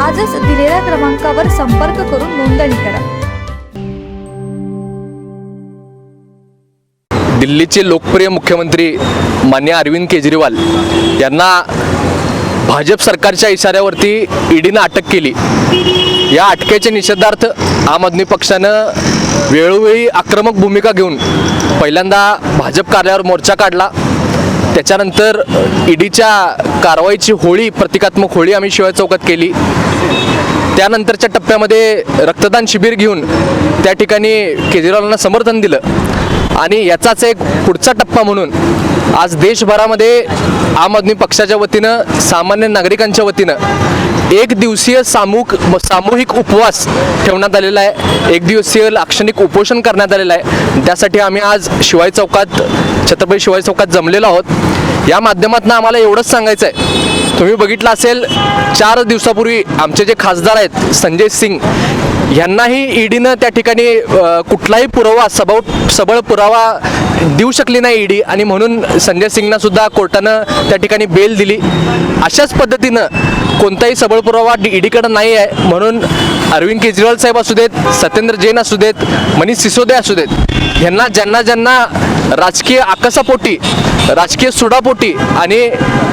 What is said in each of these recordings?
आजच दिलेल्या क्रमांकावर संपर्क करून नोंदणी करा. दिल्लीचे लोकप्रिय मुख्यमंत्री मान्य अरविंद केजरीवाल यांना भाजप सरकारच्या इशाऱ्यावरती ईडीनं अटक केली. या अटकेच्या निषेधार्थ आम आदमी पक्षानं वेळोवेळी आक्रमक भूमिका घेऊन पहिल्यांदा भाजप कार्यालयावर मोर्चा काढला. त्याच्यानंतर ईडीच्या कारवाईची होळी प्रतिकात्मक होळी आम्ही शिवाय चौकात केली. त्यानंतरच्या टप्प्यामध्ये रक्तदान शिबिर घेऊन त्या ठिकाणी केजरीवालांना समर्थन दिलं. आणि याचाच एक पुढचा टप्पा म्हणून आज देशभरामध्ये आम आदमी पक्षाच्या वतीनं सामान्य नागरिकांच्या वतीनं एक दिवसीय सामूहिक सामूहिक उपवास ठेवण्यात आलेला आहे. एक दिवसीय लाक्षणिक उपोषण करण्यात आलेलं आहे. त्यासाठी आम्ही आज शिवाई चौकात छत्रपती शिवाजी चौकात जमलेलो आहोत. या माध्यमातून आम्हाला एवढंच सांगायचं आहे तुम्ही बघितलं असेल चार दिवसापूर्वी आमचे जे खासदार आहेत संजय सिंग यांनाही ईडीनं त्या ठिकाणी कुठलाही पुरावा सबळ सबळ पुरावा देऊ शकली नाही ईडी. आणि म्हणून संजय सिंगना सुद्धा कोर्टानं त्या ठिकाणी बेल दिली. अशाच पद्धतीनं कोणताही सबळ पुरावा ईडीकडं नाही आहे. म्हणून अरविंद केजरीवाल साहेब असू देत सत्येंद्र जैन असू देत मनीष सिसोदे असू देत ह्यांना ज्यांना ज्यांना राजकीय आकसापोटी राजकीय सुडापोटी आणि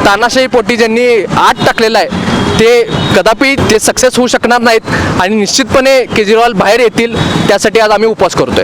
तानाशाही पोटी ज्यांनी आत टाकलेलं आहे ते कदापि ते सक्सेस होऊ शकणार नाहीत आणि निश्चितपणे केजरीवाल बाहेर येतील त्यासाठी आज आम्ही उपवास करतोय.